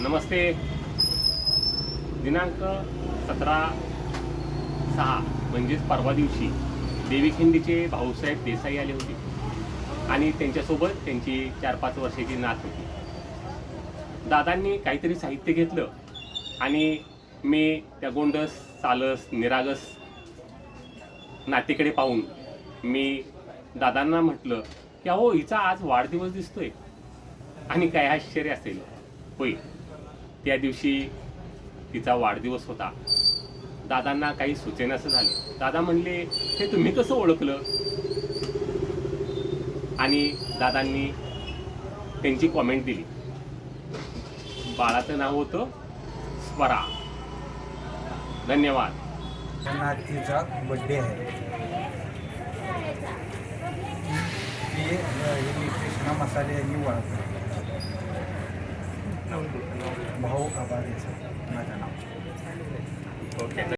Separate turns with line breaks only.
नमस्ते. दिनांक सतरा सहा म्हणजेच परवा दिवशी देवी खिंडीचे भाऊसाहेब देसाई आले होते. आणि त्यांच्यासोबत त्यांची चार पाच वर्षाची नात होती. दादांनी काहीतरी साहित्य घेतलं आणि मी त्या गोंडस सालस निरागस नातीकडे पाहून मी दादांना म्हटलं की अहो हिचा आज वाढदिवस दिसतोय. आणि काय आश्चर्य असेल. होईल त्या दिवशी तिचा वाढदिवस होता. दादांना काही सुचेनासं झालं. दादा म्हणले हे तुम्ही कसं ओळखलं? आणि दादांनी त्यांची कॉमेंट दिली. बाळाचं नाव होतं स्वरा. धन्यवाद.
तिचा बड्डे आहे. ती कृष्णा मसाले यांनी ओळखली. भाऊ आभार माझं नाव
ओके